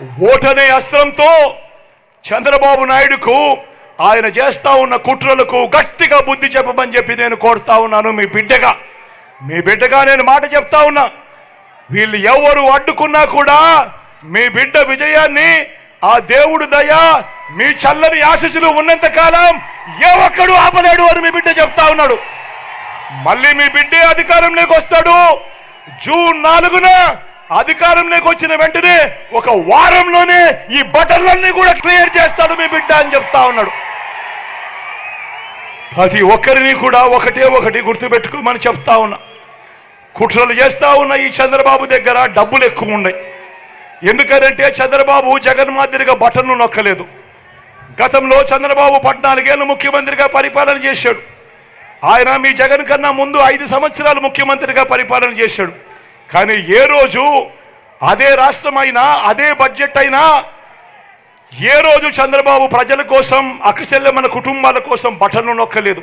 ఓటనే అస్త్రంతో చంద్రబాబు నాయుడుకు ఆయన చేస్తా ఉన్న కుట్రలకు గట్టిగా బుద్ధి చెప్పమని చెప్పి నేను కోరుతా ఉన్నాను మీ బిడ్డగా. మీ బిడ్డగా నేను మాట చెప్తా ఉన్నా. వీళ్ళు ఎవరు అడ్డుకున్నా కూడా మీ బిడ్డ విజయాన్ని ఆ దేవుడు దయ మీ చల్లని ఆశీస్సులు ఉన్నంత కాలం ఏ ఒక్కడు ఆపలేడు అని మీ బిడ్డ చెప్తా ఉన్నాడు. మళ్ళీ మీ బిడ్డే అధికారంలోకి వస్తాడు. జూన్ నాలుగున అధికారంలోకి వచ్చిన వెంటనే ఒక వారంలోనే ఈ బటన్లన్నీ కూడా క్లియర్ చేస్తాడు మీ బిడ్డ అని చెప్తా ఉన్నాడు. ప్రతి ఒక్కరిని కూడా ఒకటే ఒకటి గుర్తుపెట్టుకోమని చెప్తా ఉన్నా. కుట్రలు చేస్తా ఉన్న ఈ చంద్రబాబు దగ్గర డబ్బులు ఎక్కువ ఉన్నాయి. ఎందుకనంటే చంద్రబాబు జగన్ మాదిరిగా బటన్ను నొక్కలేదు. గతంలో చంద్రబాబు పద్నాలుగేళ్ళు ముఖ్యమంత్రిగా పరిపాలన చేశాడు. ఆయన మీ జగన్ కన్నా ముందు ఐదు సంవత్సరాలు ముఖ్యమంత్రిగా పరిపాలన చేశాడు. కానీ ఏ రోజు అదే రాష్ట్రం అయినా అదే బడ్జెట్ అయినా ఏ రోజు చంద్రబాబు ప్రజల కోసం అక్కచెల్లెమ్మన కుటుంబాల కోసం బటన్లు నొక్కలేదు.